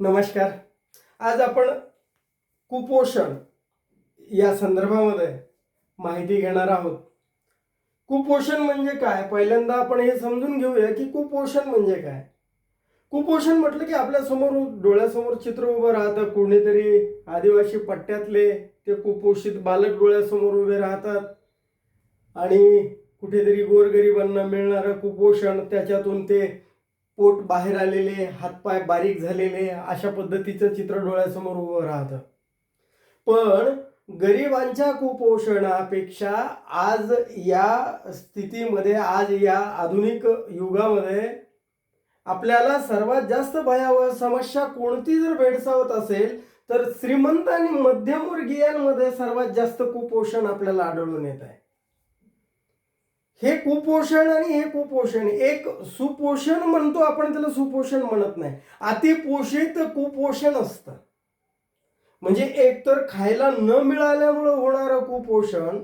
नमस्कार. आज आपण कुपोषण या संदर्भामध्ये माहिती घेणार आहोत. कुपोषण म्हणजे काय? पहिल्यांदा आपण हे समजून घेऊया की कुपोषण म्हणजे काय? कुपोषण म्हटलं की आपल्यासमोर डोळ्यासमोर चित्र उभं राहतं कोणीतरी आदिवासी पट्ट्यातले ते कुपोषित बालक डोळ्यासमोर उभे राहतात. आणि कुठेतरी गोरगरिबांना मिळणारं कुपोषण त्याच्यातून ते पोट बाहेर आलेले हातपाय बारीक झालेले अशा पद्धतीचं चित्र डोळ्यासमोर उभं राहतं. पण गरिबांच्या कुपोषणापेक्षा आज या स्थितीमध्ये आज या आधुनिक युगामध्ये आपल्याला सर्वात जास्त भयावह समस्या कोणती जर भेडसावत असेल तर श्रीमंत आणि मध्यमवर्गीयांमध्ये सर्वात जास्त कुपोषण आपल्याला आढळून येत आहे. हे कुपोषण आणि हे कुपोषण एक सुपोषण म्हणतो आपण त्याला सुपोषण म्हणत नाही. अतिपोषित कुपोषण असतं. म्हणजे एकतर खायला न मिळाल्यामुळं होणारं कुपोषण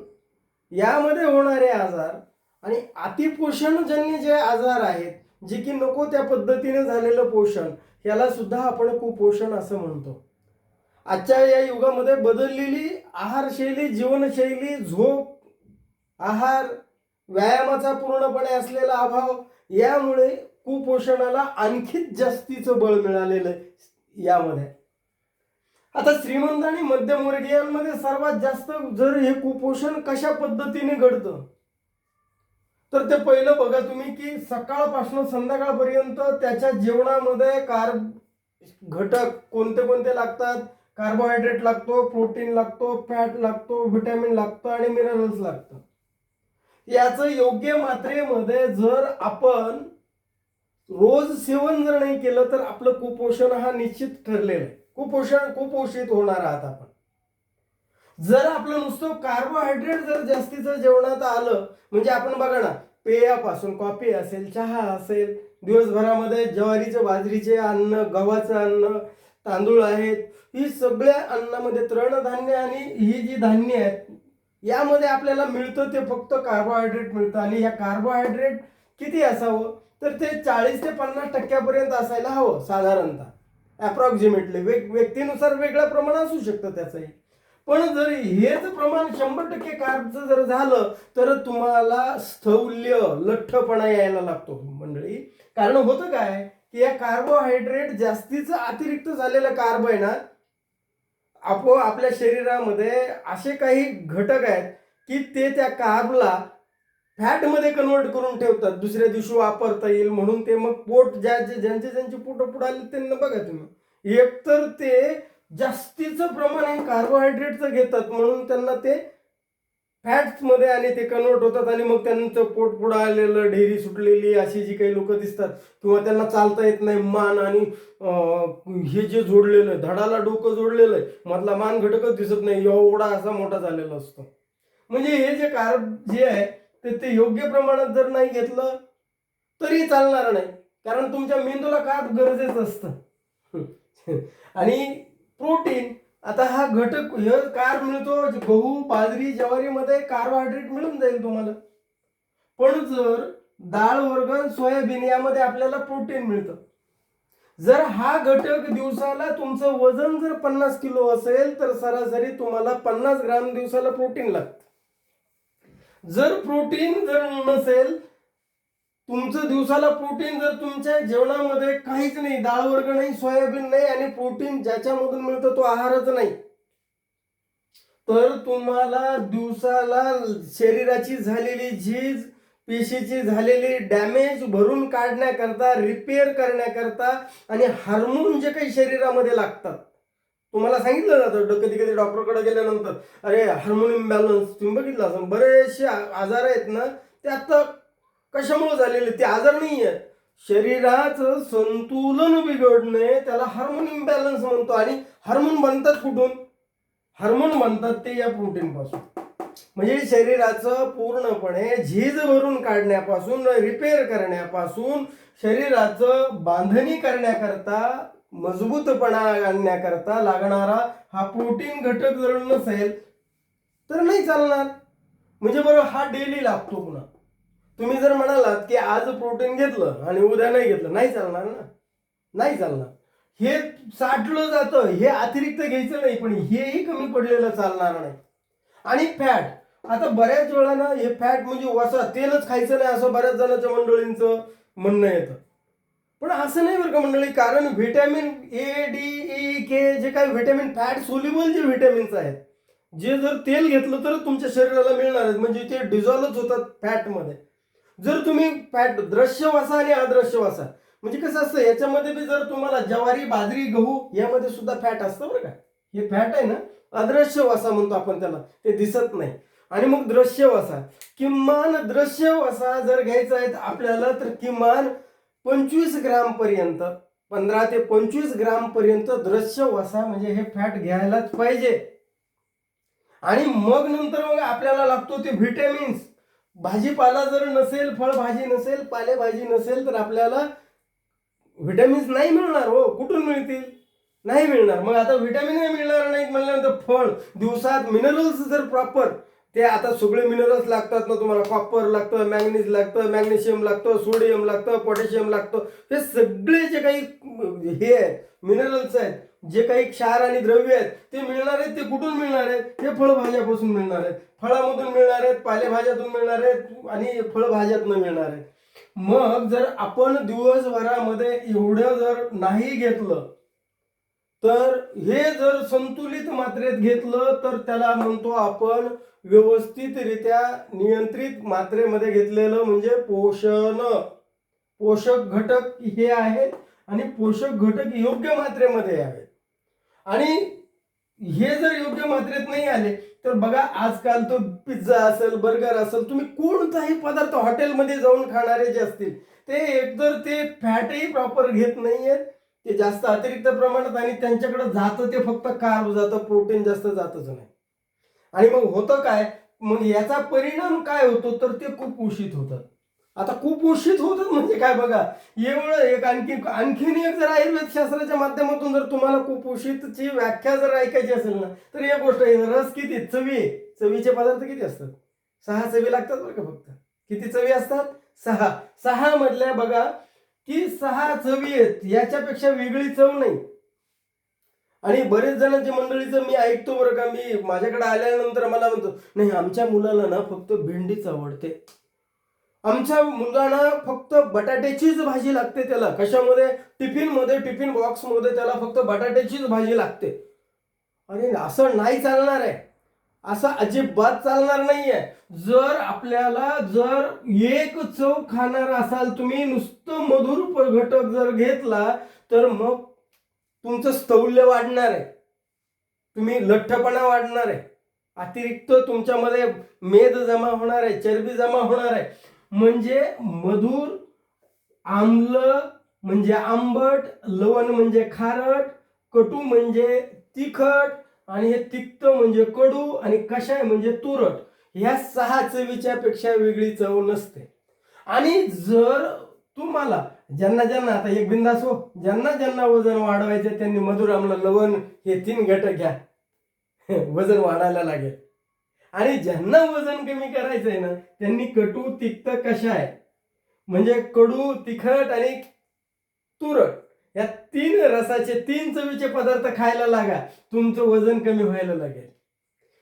यामध्ये होणारे आजार आणि अतिपोषणजन्य जे आजार आहेत जे की नको त्या पद्धतीने झालेलं पोषण याला सुद्धा आपण कुपोषण असं म्हणतो. आजच्या या युगामध्ये बदललेली आहारशैली जीवनशैली झोप आहार व्यायामाचा पूर्णपणे असलेला अभाव यामुळे कुपोषणाला आणखीच जास्तीचं बळ मिळालेलं आहे यामध्ये. आता श्रीमंत आणि मध्यमवर्गीयांमध्ये सर्वात जास्त जर हे कुपोषण कशा पद्धतीने घडतं? तर ते पहिलं बघा तुम्ही की सकाळपासून संध्याकाळपर्यंत त्याच्या जेवणामध्ये कार्ब घटक कोणते कोणते लागतात? कार्बोहायड्रेट लागतो प्रोटीन लागतो फॅट लागतो व्हिटॅमिन लागतं आणि मिनरल्स लागतं. याचं योग्य मात्रेमध्ये जर आपण रोज सेवन जर नाही केलं तर आपलं कुपोषण हा निश्चित ठरलेलं आहे. कुपोषण कुपोषित होणार आहात आपण. जर आपलं नुसतं कार्बोहायड्रेट जर जास्तीचं जेवणात आलं म्हणजे आपण बघा ना पेयापासून कॉफी असेल चहा असेल दिवसभरामध्ये ज्वारीचे बाजरीचे अन्न गव्हाचं अन्न तांदूळ आहेत ही सगळ्या अन्नामध्ये तृणधान्य आणि ही जी धान्य आहेत यामध्ये आपल्याला मिळतं ते फक्त कार्बोहायड्रेट मिळतं. आणि ह्या कार्बोहायड्रेट किती असावं? तर ते चाळीस ते पन्नास टक्क्यापर्यंत असायला हवं साधारणतः. अप्रॉक्सिमेटली वेग व्यक्तीनुसार वेगळं प्रमाण असू शकतं त्याचंही. पण जर हेच प्रमाण शंभर टक्के कार्बचं जर झालं तर तुम्हाला स्थौल्य लठ्ठपणा यायला लागतो मंडळी. कारण होतं काय? की या कार्बोहायड्रेट जास्तीचं अतिरिक्त झालेलं कार्ब आहे ना आपो आपल्या शरीरामध्ये असे काही घटक आहेत की ते त्या कार्बला फॅटमध्ये कन्वर्ट करून ठेवतात. दुसऱ्या दिवशी वापरता येईल म्हणून ते मग पोट ज्या जे ज्यांचे ज्यांचे पोट पुढे त्यांना बघा तुम्ही. एकतर ते जास्तीचं प्रमाण हे कार्बोहायड्रेटचं घेतात म्हणून त्यांना ते फॅट्समध्ये आणि ते कन्वर्ट होतात आणि मग त्यांचं पोट पुढं आलेलं ढेरी सुटलेली अशी जी काही लोक दिसतात किंवा त्यांना चालता येत नाही मान आणि हे जे जोडलेलं आहे धडाला डोकं जोडलेलं आहे मधला मान घटकच दिसत नाही एवढा असा मोठा झालेला असतो. म्हणजे हे जे कार जे आहे ते ते योग्य प्रमाणात जर नाही घेतलं तरी चालणार नाही. कारण तुमच्या मेंदूला काय गरजेचं असतं? आणि प्रोटीन आता हा घटक हे कार मिळतो गहू बाजरी ज्वारीमध्ये कार्बोहायड्रेट मिळून जाईल तुम्हाला. पण जर डाळ वर्ग सोयाबीन यामध्ये आपल्याला प्रोटीन मिळतं. जर हा घटक दिवसाला तुमचं वजन जर पन्नास किलो असेल तर सरासरी तुम्हाला पन्नास ग्राम दिवसाला प्रोटीन लागतं. जर प्रोटीन जर नसेल तुमचं दिवसाला प्रोटीन जर तुमच्या जेवणामध्ये काहीच नाही डाळ वर्ग नाही सोयाबीन नाही आणि प्रोटीन ज्याच्यामधून मिळतं तो आहारच नाही तर तुम्हाला दिवसाला शरीराची झालेली झीज पेशीची झालेली डॅमेज भरून काढण्याकरता रिपेअर करण्याकरता आणि हार्मोन जे काही शरीरामध्ये लागतात. तुम्हाला सांगितलं जातं कधी कधी डॉक्टरकडे गेल्यानंतर अरे हार्मोन इम्बॅलन्स तुम्ही बघितलं असं बरेचसे आजार आहेत ना ते आता कशामुळे झालेले ते आजार नाही आहेत शरीराचं संतुलन बिघडणे त्याला हार्मोन इम्बॅलन्स म्हणतो. आणि हार्मोन बनतात कुठून? हार्मोन बनतात ते या प्रोटीन पासून. म्हणजे शरीराचं पूर्णपणे झीज भरून काढण्यापासून रिपेअर करण्यापासून शरीराचं बांधणी करण्याकरता मजबूतपणा आणण्याकरता लागणारा हा प्रोटीन घटक जर नसेल तर नाही चालणार. म्हणजे बरं हा डेली लागतो पुन्हा. तुम्ही जर म्हणालात की आज प्रोटीन घेतलं आणि उद्या नाही घेतलं नाही चालणार ना? नाही चालणार. हे साठलं जातं हे अतिरिक्त घ्यायचं नाही पण हेही कमी पडलेलं चालणार नाही. आणि फॅट आता बऱ्याच वेळा ना हे फॅट म्हणजे वसा तेलच खायचं नाही असं बऱ्याच जणांच्या मंडळींचं म्हणणं येतं. पण असं नाही बरं का मंडळी कारण vitamin A D E K जे काही व्हिटॅमिन फॅट सोल्युबल जे व्हिटॅमिन्स आहेत जे जर तेल घेतलं तर तुमच्या शरीराला मिळणार आहेत. म्हणजे ते डिझॉल्वच होतात फॅटमध्ये जर तुम्ही फॅट द्रश्य वासा आणि अदृश्य वासा म्हणजे कसं असतं याच्यामध्ये बी जर तुम्हाला ज्वारी बाजरी गहू यामध्ये सुद्धा फॅट असतं बरं का. हे फॅट आहे ना अदृश्य वासा म्हणतो आपण त्याला ते दिसत नाही. आणि मग दृश्य वसा किमान दृश्य वसा जर घ्यायचा आहे आपल्याला तर किमान पंचवीस ग्राम पर्यंत पंधरा ते पंचवीस ग्राम पर्यंत दृश्य वसा म्हणजे हे फॅट घ्यायलाच पाहिजे. आणि मग नंतर मग आपल्याला लागतो ते व्हिटॅमिन्स भाजीपाला जर नसेल फळभाजी नसेल पालेभाजी नसेल तर आपल्याला व्हिटॅमिन्स नाही मिळणार हो. कुठून मिळतील? नाही मिळणार. मग आता व्हिटॅमिन मिळणार नाहीत म्हणल्यानंतर फळ दिवसात मिनरल्स जर प्रॉपर ते आता सगळे मिनरल्स लागतात ना तुम्हाला. कॉपर लागतं मॅग्नीज लागतं मॅग्नेशियम लागतं सोडियम लागतं पोटॅशियम लागतं. हे सगळे जे काही हे आहे मिनरल्स आहेत जे काही क्षार आणि द्रव्य आहेत ते मिळणार आहेत ते कुठून मिळणार आहेत? हे फळभाज्यापासून मिळणार आहेत. फळामधून मिळणार आहेत पालेभाज्यातून मिळणार आहेत आणि फळभाज्यातून मिळणार आहेत. मग जर आपण दिवसभरामध्ये एवढं जर नाही घेतलं तर हे जर संतुलित मात्रेत घेतलं तर त्याला म्हणतो आपण व्यवस्थितरित्या नियंत्रित मात्रेमध्ये घेतलेलं म्हणजे पोषण. पोषक घटक हे आहेत आणि पोषक घटक योग्य मात्रेमध्ये आहेत आणि हे जर योग्य मात्रेत नाही आले तर बघा आजकाल तो पिझ्झा असेल बर्गर असेल तुम्ही कोणताही पदार्थ हॉटेलमध्ये जाऊन खाणारे जे असतील ते एकतर ते फॅटही प्रॉपर घेत नाहीयेत ते जास्त अतिरिक्त प्रमाणात आणि त्यांच्याकडे जातं ते फक्त कार्ब जातं प्रोटीन जास्त जातच नाही. आणि मग होतं काय मग याचा परिणाम काय होतो तर ते खूप उशीत होतात. आता कुपोषित होतात म्हणजे काय बघा? एवढं एक आणखी आणखीन एक जर आयुर्वेद शास्त्राच्या माध्यमातून जर तुम्हाला कुपोषितची व्याख्या जर ऐकायची असेल ना तर एक गोष्ट आहे रस किती? चवी. आहे चवीचे पदार्थ किती असतात? सहा चवी लागतात बरं का फक्त. किती चवी असतात? सहा. सहा मधल्या बघा की सहा चवी आहेत याच्यापेक्षा वेगळी चव नाही. आणि बरेच जणांची मंडळीचं मी ऐकतो बरं का मी माझ्याकडे आल्यानंतर मला म्हणतो नाही आमच्या मुलाला ना फक्त भेंडीच आवडते. आमच्या मुलांना फक्त बटाट्याचीच भाजी लागते त्याला. कशामध्ये? टिफिनमध्ये टिफिन बॉक्समध्ये त्याला फक्त बटाट्याचीच भाजी लागते. अरे असं नाही चालणार आहे. असं अजिबात चालणार नाही आहे जर आपल्याला जर एक चव खाणार असाल तुम्ही नुसतं मधुर घटक जर घेतला तर मग तुमचं स्थौल्य वाढणार आहे. तुम्ही लठ्ठपणा वाढणार आहे. अतिरिक्त तुमच्यामध्ये मेद जमा होणार आहे चरबी जमा होणार आहे. म्हणजे मधुर आम्ल म्हणजे आंबट लवण म्हणजे खारट कटू म्हणजे तिखट आणि हे तिक्त म्हणजे कडू आणि कषाय म्हणजे तुरट. ह्या सहा चवीच्या पेक्षा वेगळी चव नसते. आणि जर तुम्हाला ज्यांना ज्यांना आता एक बिंदास हो ज्यांना ज्यांना वजन वाढवायचं त्यांनी मधुर आम्ल लवण हे तीन घटक घ्या. वजन वाढायला लागेल. आणि ज्यांना वजन कमी करायचं आहे ना त्यांनी कटू तिक्त कशाय? म्हणजे कडू तिखट आणि तुरट या तीन रसाचे तीन चवीचे पदार्थ खायला लागा. तुमचं वजन कमी व्हायला लागेल.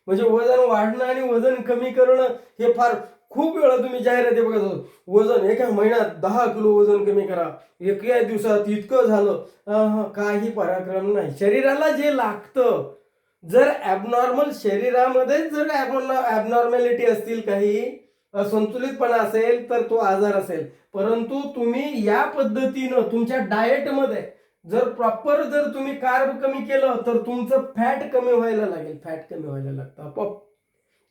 म्हणजे वजन वाढणं आणि वजन कमी करणं हे फार खूप वेळा तुम्ही जाहिराती बघत होतो वजन एका महिन्यात दहा किलो वजन कमी करा. एका दिवसात इतकं झालं. काही पराक्रम नाही. शरीराला जे लागतं जर ॲबनॉर्मल शरीरामध्ये जर ॲबनॉर्मॅलिटी असतील काही संतुलितपणा असेल तर तो आजार असेल. परंतु तुम्ही या पद्धतीनं तुमच्या डाएटमध्ये जर प्रॉपर जर तुम्ही कार्ब कमी केलं तर तुमचं फॅट कमी व्हायला लागेल. फॅट कमी व्हायला लागतं आपोआप.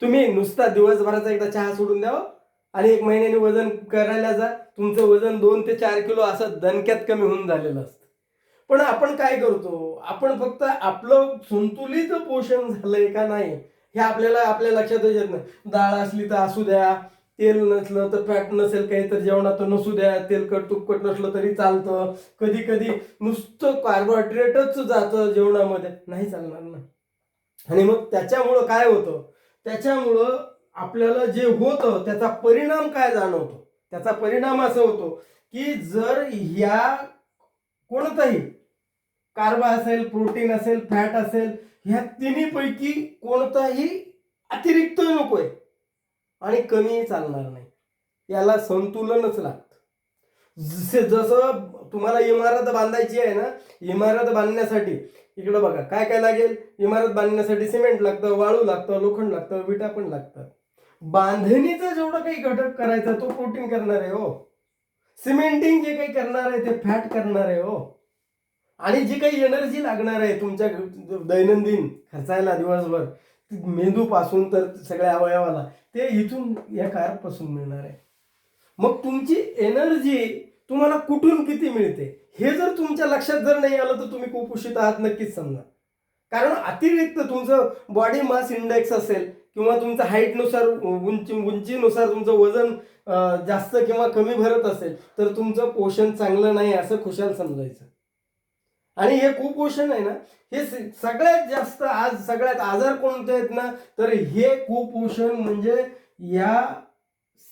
तुम्ही नुसता दिवसभराचा एकदा चहा सोडून द्यावं आणि एक महिन्याने वजन करायला जा. तुमचं वजन दोन ते चार किलो असं दणक्यात कमी होऊन झालेलं असतं. पण आपण काय करतो? आपण फक्त आपलं संतुलित पोषण झालंय का नाही हे आपल्याला आपल्या लक्षातच येत नाही. डाळ असली तर असू द्या तेल नसलं तर फॅट नसेल काही तर जेवणात नसू द्या तेलकट तुपकट नसलं तरी चालतं. कधी कधी नुसतं कार्बोहायड्रेटच जातं जेवणामध्ये. नाही चालणार ना. आणि मग त्याच्यामुळं काय होतं? त्याच्यामुळं आपल्याला जे होतं त्याचा परिणाम काय जाणवतो? त्याचा परिणाम असं होतो की जर ह्या कोणताही कार्ब असेल प्रोटीन असेल फॅट असेल ह्या तिन्हीपैकी कोणताही अतिरिक्त नकोय आणि कमीही चालणार नाही. याला संतुलनच लागतं. जसे जसं तुम्हाला इमारत बांधायची आहे ना इमारत बांधण्यासाठी इकडं बघा काय काय लागेल? इमारत बांधण्यासाठी सिमेंट लागतं वाळू लागतं लोखंड लागतं विटा पण लागतात. बांधणीचा जेवढा काही घटक करायचा तो प्रोटीन करणार आहे हो. सिमेंटिंग जे काही करणार आहे ते फॅट करणार आहे हो. आणि जी काही एनर्जी लागणार आहे तुमच्या दैनंदिन खर्चायला दिवसभर मेंदूपासून तर सगळ्या अवयवाला ते इथून या कारपासून मिळणार आहे. मग तुमची एनर्जी तुम्हाला कुठून किती मिळते? हे जर तुमच्या लक्षात जर नाही आलं तर तुम्ही कुपोषित आहात नक्कीच समजा. कारण अतिरिक्त तुमचं बॉडी मास इंडेक्स असेल किंवा तुमचं हाईटनुसार उंची उंचीनुसार तुमचं वजन जास्त किंवा कमी भरत असेल तर तुमचं पोषण चांगलं नाही असं खुशाल समजायचं. आणि हे कुपोषण आहे ना. हे सगळ्यात जास्त आज सगळ्यात आजार कोणते आहेत ना तर हे कुपोषण म्हणजे या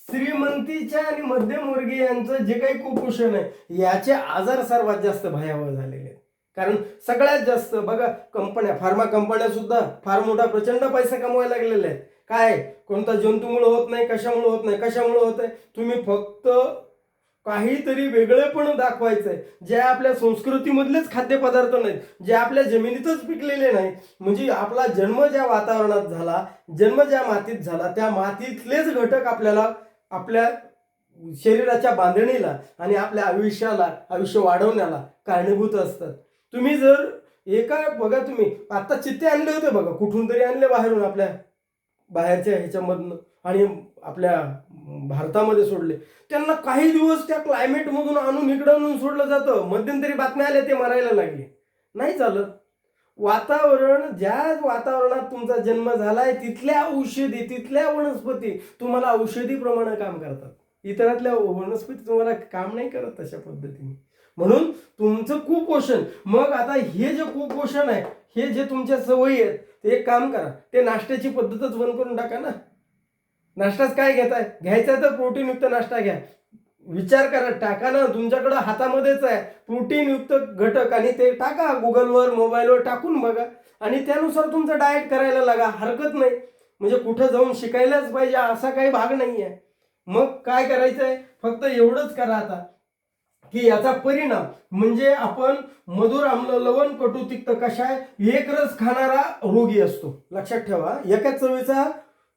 श्रीमंतीच्या आणि मध्यमवर्गीयांचं जे काही कुपोषण आहे याचे आजार सर्वात जास्त भयावह झालेले आहेत. कारण सगळ्यात जास्त बघा कंपन्या फार्मा कंपन्या सुद्धा फार मोठा प्रचंड पैसा कमवायला लागलेले आहेत. काय? कोणता जंतूमुळे होत नाही कशामुळे होत नाही कशामुळे होत आहे? तुम्ही फक्त काहीतरी वेगळेपण दाखवायचंय. जे आपल्या संस्कृतीमधलेच खाद्यपदार्थ नाहीत जे आपल्या जमिनीतच पिकलेले नाही म्हणजे आपला जन्म ज्या वातावरणात झाला जन्म ज्या मातीत झाला त्या मातीतलेच घटक आपल्याला आपल्या शरीराच्या बांधणीला आणि आपल्या आयुष्याला आयुष्य वाढवण्याला कारणीभूत असतात. तुम्ही जर एका बघा तुम्ही आता चित्ते आणले होते बघा कुठून तरी आणले बाहेरून आपल्या बाहेरच्या ह्याच्यामधनं आणि आपल्या भारतामध्ये सोडले. त्यांना काही दिवस त्या क्लायमेटमधून आणून इकडं आणून सोडलं जातं. मध्यंतरी बातम्या आल्या ते मरायला लागले. नाही चालत. वातावरण ज्या वातावरणात तुमचा जन्म झालाय तिथल्या औषधी तिथल्या वनस्पती तुम्हाला औषधी प्रमाणे काम करतात. इतरातल्या वनस्पती तुम्हाला काम नाही करत तशा पद्धतीने. म्हणून तुमचं कुपोषण मग आता हे जे कुपोषण आहे हे जे तुमच्या सवयी आहेत ते एक काम करा. ते नाश्त्याची पद्धतच बंद करून टाका ना. नाश्ताच काय घेताय? घ्यायचा तर प्रोटीनयुक्त नाश्ता घ्या. विचार करा टाका ना तुमच्याकडं हातामध्येच आहे. प्रोटीनयुक्त घटक आणि ते टाका गुगलवर मोबाईलवर टाकून बघा. आणि त्यानुसार तुमचं डाएट करायला लागा हरकत नाही. म्हणजे कुठं जाऊन शिकायलाच पाहिजे असा काही भाग नाही आहे मग काय करायचं आहे फक्त एवढंच करा आता की याचा परिणाम म्हणजे आपण मधुर आम्ल लवण कटू तिक्त आहे एक रस खाणारा रोगी असतो. लक्षात ठेवा एकाच चवीचा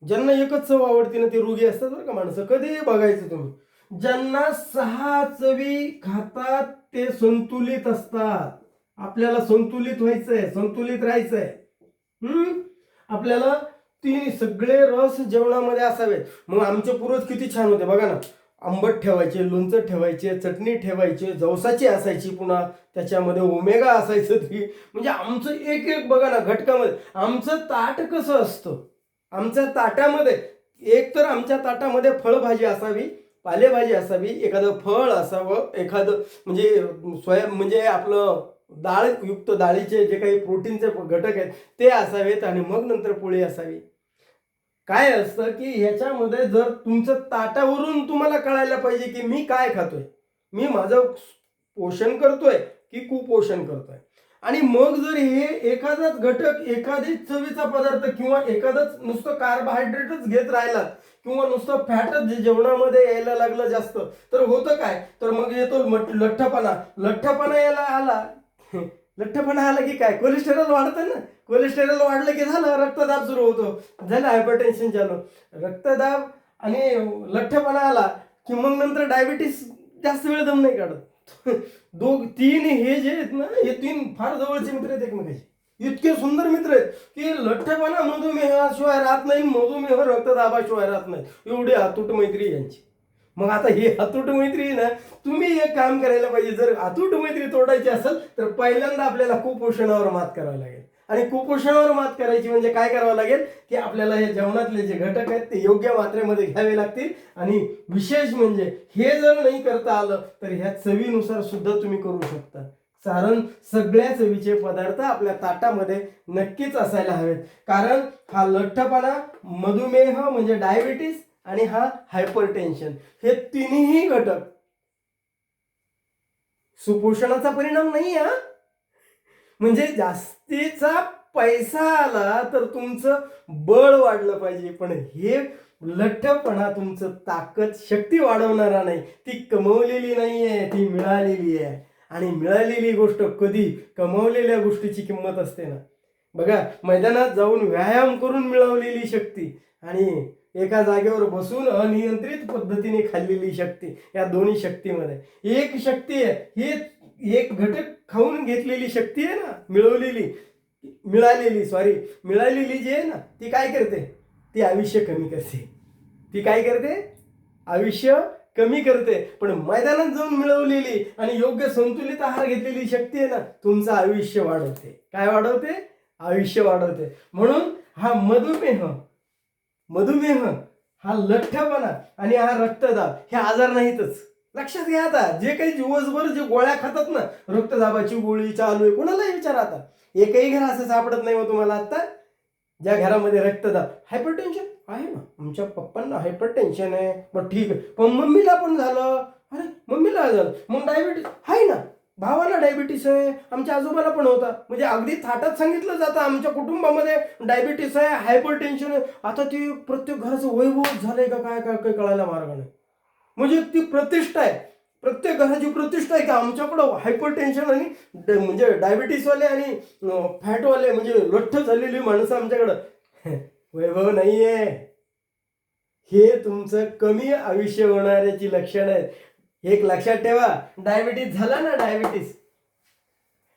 ज्यांना एकच चव आवडते ना ते रोगी असतात बरं का माणसं. कधी बघायचं तुम्ही. ज्यांना सहा चवी खातात ते संतुलित असतात. आपल्याला संतुलित व्हायचंय संतुलित राहायचंय. हम्म? आपल्याला ती सगळे रस जेवणामध्ये असावेत. मग आमचे पूर्वज किती छान होते बघा ना. आंबट ठेवायचे लोणचं ठेवायचे चटणी ठेवायचे जवसाची असायची पुन्हा. त्याच्यामध्ये ओमेगा असायचं ती. म्हणजे आमचं एक एक बघा ना घटकामध्ये. आमचं ताट कसं असतं? आमच्या ताटामध्ये एक तर आमच्या ताटामध्ये फळभाजी असावी पालेभाजी असावी एखादं फळ असावं एखादं म्हणजे सोया म्हणजे आपलं डाळयुक्त डाळीचे जे काही प्रोटीनचे घटक आहेत ते असावेत आणि मग नंतर पोळी असावी. काय असतं की ह्याच्यामध्ये जर तुमचं ताटावरून तुम्हाला कळायला पाहिजे की मी काय खातोय मी माझं पोषण करतोय की कुपोषण करतोय आणि मग जर हे एखादाच घटक एखादीच चवीचा पदार्थ किंवा एखादाच नुसतं कार्बोहायड्रेटच घेत राहिला किंवा नुसतं फॅटच जेवणामध्ये यायला लागलं जास्त तर होतं काय? तर मग येतो लठ्ठपणा. लठ्ठपणा यायला आला. लठ्ठपणा आला की काय? कोलेस्टेरॉल वाढतं ना? कोलेस्टेरॉल वाढलं की झालं रक्तदाब सुरू होतो. झालं हायपरटेन्शन झालं. रक्तदाब आणि लठ्ठपणा आला की मग नंतर डायबिटीस जास्त वेळ दम नाही काढत. दोघ तीन हे जे आहेत ना हे तीन फार जवळचे मित्र आहेत एकमेकाचे. इतके सुंदर मित्र आहेत की लठ्ठपणा मधुमेहाशिवाय राहत नाही मधुमेह रक्तदाबाशिवाय राहत नाही. एवढी अतूट मैत्री यांची. मग आता ही अतूट मैत्री ना तुम्ही एक काम करायला पाहिजे. जर अतूट मैत्री तोडायची असेल तर पहिल्यांदा आपल्याला कुपोषणावर मात करावं लागेल. आणि कुपोषणावर मात करायची म्हणजे काय करावं लागेल? की आपल्याला हे जेवणातले जे घटक आहेत ते योग्य मात्रेमध्ये घ्यावे लागतील. आणि विशेष म्हणजे हे जर नाही करता आलं तर ह्या चवीनुसार सुद्धा तुम्ही करू शकता. कारण सगळ्या चवीचे पदार्थ आपल्या ताटामध्ये नक्कीच असायला हवेत. कारण हा लठ्ठपणा मधुमेह म्हणजे डायबिटीस आणि हा हायपरटेन्शन हे तिन्ही घटक. सुपोषणाचा परिणाम नाही हा. म्हणजे जास्तीचा पैसा आला तर तुमचं बळ वाढलं पाहिजे. पण हे लठ्ठपणा तुमचं ताकद शक्ती वाढवणारा नाही. ती कमवलेली नाही आहे ती मिळालेली आहे. आणि मिळालेली गोष्ट कधी कमवलेल्या गोष्टीची किंमत असते ना. बघा मैदानात जाऊन व्यायाम करून मिळवलेली शक्ती आणि एका जागेवर बसून अनियंत्रित पद्धतीने खाल्लेली शक्ती या दोन्ही शक्तीमध्ये. एक शक्ती आहे ही एक घटक खाऊन घेतलेली शक्ती आहे ना मिळवलेली मिळालेली सॉरी मिळालेली जी आहे ना ती काय करते? ती आयुष्य कमी करते. ती काय करते? आयुष्य कमी करते. पण मैदानात जाऊन मिळवलेली आणि योग्य संतुलित आहार घेतलेली शक्ती आहे ना तुमचं आयुष्य वाढवते. काय वाढवते? आयुष्य वाढवते. म्हणून हा मधुमेह मधुमेह हा लठ्ठपणा आणि हा रक्तदाब हे आजार नाहीतच. लक्षात घ्या आता जे काही दिवसभर जे गोळ्या खातात ना रक्तदाबाची गोळी चालू आहे कोणालाही विचारा आता. एकही घर असं सापडत नाही मग तुम्हाला आता ज्या घरामध्ये रक्तदाब. हायपर टेन्शन आहे ना आमच्या पप्पांना हायपर टेन्शन आहे. मग ठीक आहे. पण मम्मीला पण झालं. अरे मम्मीला झालं. मग डायबिटीस आहे ना भावाला डायबिटीस आहे आमच्या आजोबाला पण होता. म्हणजे अगदी थाटात सांगितलं जातं आमच्या कुटुंबामध्ये डायबिटीस आहे हायपर टेन्शन आहे. आता ते प्रत्येक घराचं वैभव झालंय का काय काय काय कळायला मार्ग नाही. म्हणजे ती प्रतिष्ठा आहे. प्रत्येक घराची प्रतिष्ठा आहे की आमच्याकडं हायपर टेन्शन आणि म्हणजे डायबिटीसवाले आणि फॅटवाले म्हणजे लठ्ठ झालेली माणसं आमच्याकडं. वैभव नाही आहे हे तुमचं कमी आयुष्य होणाऱ्याची लक्षणं आहेत. एक लक्षात ठेवा डायबिटीस झाला ना डायबिटीस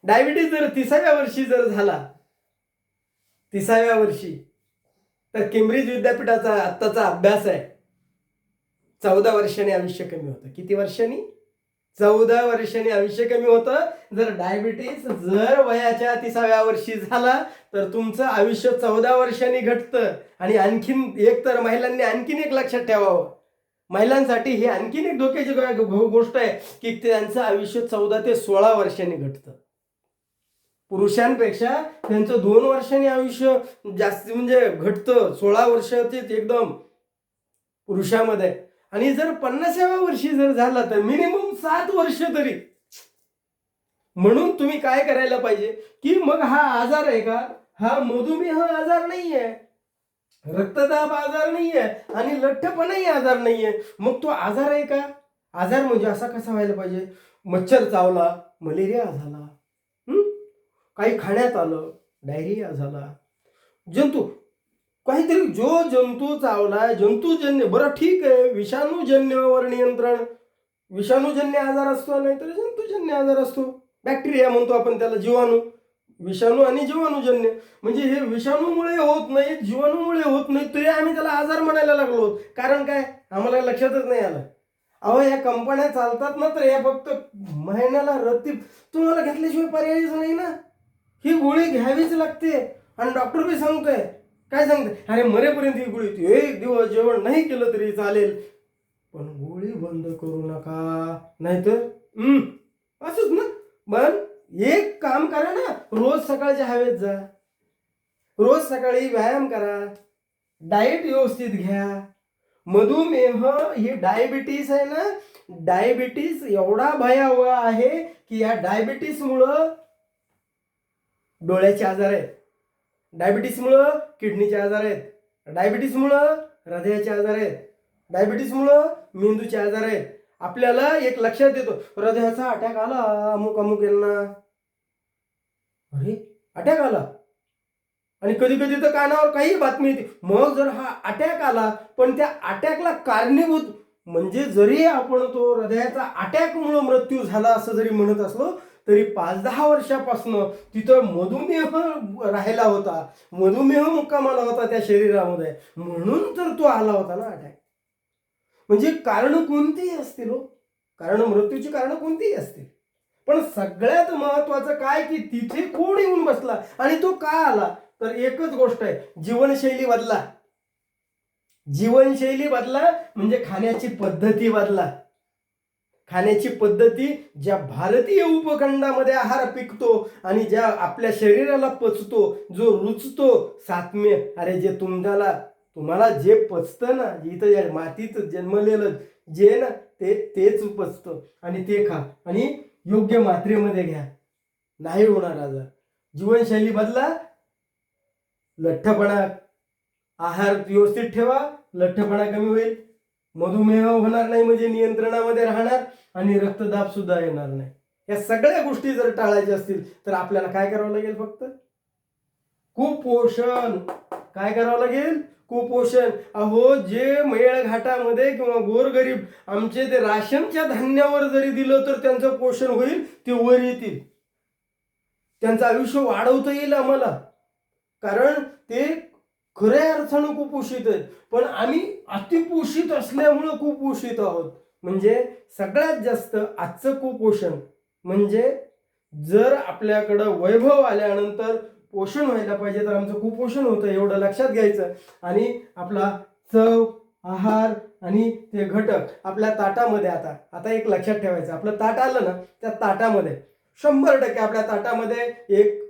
डायबिटीस जर तिसाव्या वर्षी जर झाला तिसाव्या वर्षी तर केम्ब्रिज विद्यापीठाचा आत्ताचा अभ्यास आहे. चौदा वर्षांनी आयुष्य कमी होतं. किती वर्षांनी? चौदा वर्षांनी आयुष्य कमी होतं. जर डायबिटीस जर वयाच्या तिसाव्या वर्षी झाला तर तुमचं आयुष्य चौदा वर्षांनी घटतं. आणि आणखीन एक तर महिलांनी आणखीन एक लक्षात ठेवावं. महिलांसाठी ही आणखीन एक धोक्याची गोष्ट आहे की त्यांचं आयुष्य चौदा ते सोळा वर्षांनी घटतं. पुरुषांपेक्षा त्यांचं दोन वर्षांनी आयुष्य जास्त म्हणजे घटतं. सोळा वर्षाचे एकदम पुरुषामध्ये. आणि जर पन्नासाव्या वर्षी जर झाला तर मिनिमम सात वर्ष तरी. म्हणून तुम्ही काय करायला पाहिजे? की मग हा आजार आहे का? हा मधुमेह आजार नाही आहे रक्तदाब आजार नाहीये आणि लठ्ठपणाही आजार नाहीये. मग तो आजार आहे का? आजार म्हणजे असा कसा व्हायला पाहिजे? मच्छर चावला मलेरिया झाला काही खाण्यात आलं डायरिया झाला. जंतू काहीतरी जो जंतू चावलाय जंतूजन्य बरं ठीक आहे विषाणूजन्यवर नियंत्रण. विषाणूजन्य आजार असतो नाहीतर जंतूजन्य आजार असतो. बॅक्टेरिया म्हणतो आपण त्याला जीवाणू. विषाणू आणि जीवाणूजन्य. म्हणजे हे विषाणूमुळे होत नाही जीवाणूमुळे होत नाही तरी आम्ही त्याला आजार म्हणायला लागलो कारण काय? आम्हाला लक्षातच नाही आलं. अहो या कंपन्या चालतात ना तर या फक्त महिन्याला रत्ती तुम्हाला घेतल्याशिवाय पर्यायच नाही ना. ही गोळी घ्यावीच लागते. आणि डॉक्टर बी सांगतोय काय सांगते? अरे मरेपर्यंत ही गोळी होती. एक दिवस जेवण नाही केलं तरी चालेल. पण गोळी बंद करू नका. नाहीतर? हम्म, असंच ना? पण एक काम करा ना. रोज सकाळच्या हवेत जा. रोज सकाळी व्यायाम करा. डाएट व्यवस्थित घ्या. मधुमेह ही डायबिटीस आहे ना? डायबिटीस एवढा भयावह आहे की या डायबिटीसमुळं डोळ्याचे आजार आहेत. डायबिटीसमुळं किडनीचे आजार आहेत. डायबिटीसमुळं हृदयाचे आजार आहेत. डायबिटीसमुळं मेंदूचे आजार आहेत. आपल्याला एक लक्षात येतो. हृदयाचा अटॅक आला अमुक अमुक यांना. अरे अटॅक आला. आणि कधी कधी तर कानावर काही बातमी येते. मग जर हा अटॅक आला पण त्या अटॅकला कारणीभूत म्हणजे जरी आपण तो हृदयाचा अटॅकमुळं मृत्यू झाला असं जरी म्हणत असलो तरी पाच दहा वर्षापासून तिथं मधुमेह राहिला होता. मधुमेह मुक्कामाला होता त्या शरीरामध्ये. म्हणून तर तो आला होता ना अटॅक. म्हणजे कारण कोणतीही असतील हो. कारण मृत्यूची कारण कोणतीही असतील. पण सगळ्यात महत्वाचं काय की तिथे कोण येऊन बसला आणि तो का आला? तर एकच गोष्ट आहे जीवनशैली बदला. जीवनशैली बदला म्हणजे खाण्याची पद्धती बदला. खाण्याची पद्धती ज्या भारतीय उपखंडामध्ये आहार पिकतो आणि ज्या आपल्या शरीराला पचतो जो रुचतो सात्म्य अरे जे तुम्हाला तुम्हाला जे पचतं ना इथं या मातीत जन्मलेलं जे ना ते तेच पचतं आणि ते खा. आणि योग्य मात्रेमध्ये घ्या. नाही होणार आजार जीवनशैली बदला. लठ्ठपणा. आहार व्यवस्थित ठेवा. लठ्ठपणा कमी होईल. मधुमेह होणार नाही म्हणजे नियंत्रणामध्ये राहणार. आणि रक्तदाब सुद्धा येणार नाही. या सगळ्या गोष्टी जर टाळायच्या असतील तर आपल्याला काय करावं लागेल फक्त? कुपोषण. काय करावं लागेल? कुपोषण. अहो जे मेळघाटामध्ये किंवा गोरगरीब आमचे ते राशनच्या धान्यावर जरी दिलं तर त्यांचं पोषण होईल ते वर येतील. त्यांचं आयुष्य वाढवता येईल आम्हाला. कारण ते खऱ्या अर्थानं कुपोषित आहेत. पण आम्ही अतिपोषित असल्यामुळं कुपोषित आहोत. म्हणजे सगळ्यात जास्त आजचं कुपोषण म्हणजे जर आपल्याकडं वैभव आल्यानंतर पोषण व्हायला पाहिजे तर आमचं कुपोषण होतं एवढं लक्षात घ्यायचं. आणि आपला चव आहार आणि ते घटक आपल्या ताटामध्ये आता आता एक लक्षात ठेवायचं. आपलं ताट आलं ना त्या ताटामध्ये. शंभर टक्के आपल्या ताटामध्ये एक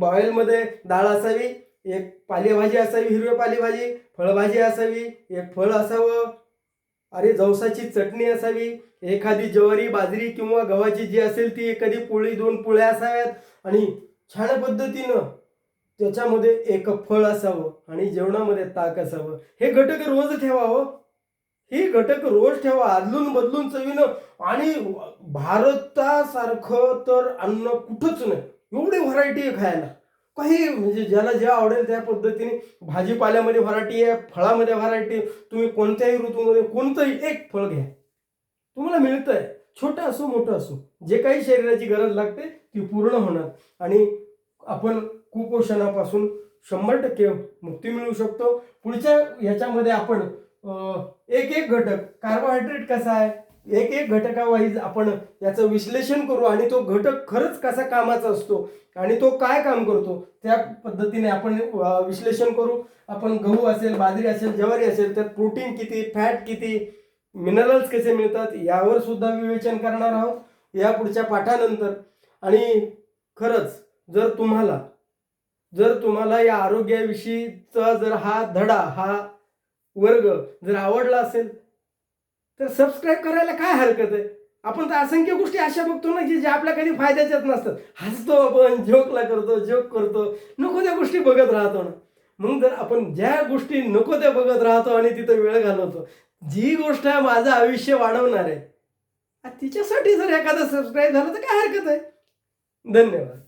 बॉईलमध्ये डाळ असावी एक पालेभाजी असावी हिरवी पालेभाजी फळभाजी असावी एक फळ असावं अरे जवसाची चटणी असावी एखादी ज्वारी बाजरी किंवा गव्हाची जी असेल ती एखादी पोळी दोन पोळ्या असाव्यात आणि छान पद्धतीनं त्याच्यामध्ये एक फळ असावं आणि जेवणामध्ये ताक असावं. हे घटक रोज ठेवावं ही हो. घटक रोज ठेवा. आदलून बदलून चवीनं. आणि भारतासारखं तर अन्न कुठंच नाही. एवढी व्हरायटी आहे खायला. काही म्हणजे ज्याला जे आवडेल त्या पद्धतीने भाजीपाल्यामध्ये व्हरायटी आहे फळामध्ये व्हरायटी तुम्ही कोणत्याही ऋतूमध्ये कोणतंही एक फळ घ्या. तुम्हाला मिळतंय. छोटं असो मोठं असो. जे काही शरीराची गरज लागते ती पूर्ण होणार. आणि आपण कुपोषणापासून शंभर टक्के मुक्ती मिळू शकतो. पुढच्या ह्याच्यामध्ये आपण एक एक घटक. कार्बोहायड्रेट कसा आहे? एक एक घटकावाईज आपण याचं विश्लेषण करू आणि तो घटक खरंच कसा कामाचा असतो आणि तो काय काम करतो त्या पद्धतीने आपण विश्लेषण करू. आपण गहू असेल बाजरी असेल ज्वारी असेल त्यात प्रोटीन किती फॅट किती मिनरल्स कसे मिळतात यावर सुद्धा विवेचन करणार आहोत या पुढच्या पाठानंतर. आणि खरंच जर तुम्हाला जर तुम्हाला या आरोग्याविषयीचा जर हा धडा हा वर्ग जर आवडला असेल तर सबस्क्राईब करायला काय हरकत आहे? आपण तर असंख्य गोष्टी अशा बघतो ना की ज्या आपल्या कधी फायद्याच्याच नसतात. हसतो आपण जोकला करतो जोक करतो नको त्या गोष्टी बघत राहतो ना. मग जर आपण ज्या गोष्टी नको त्या बघत राहतो आणि तिथं वेळ घालवतो जी गोष्ट माझं आयुष्य वाढवणार आहे तिच्यासाठी जर एखादं सबस्क्राईब झालं तर काय हरकत आहे? धन्यवाद.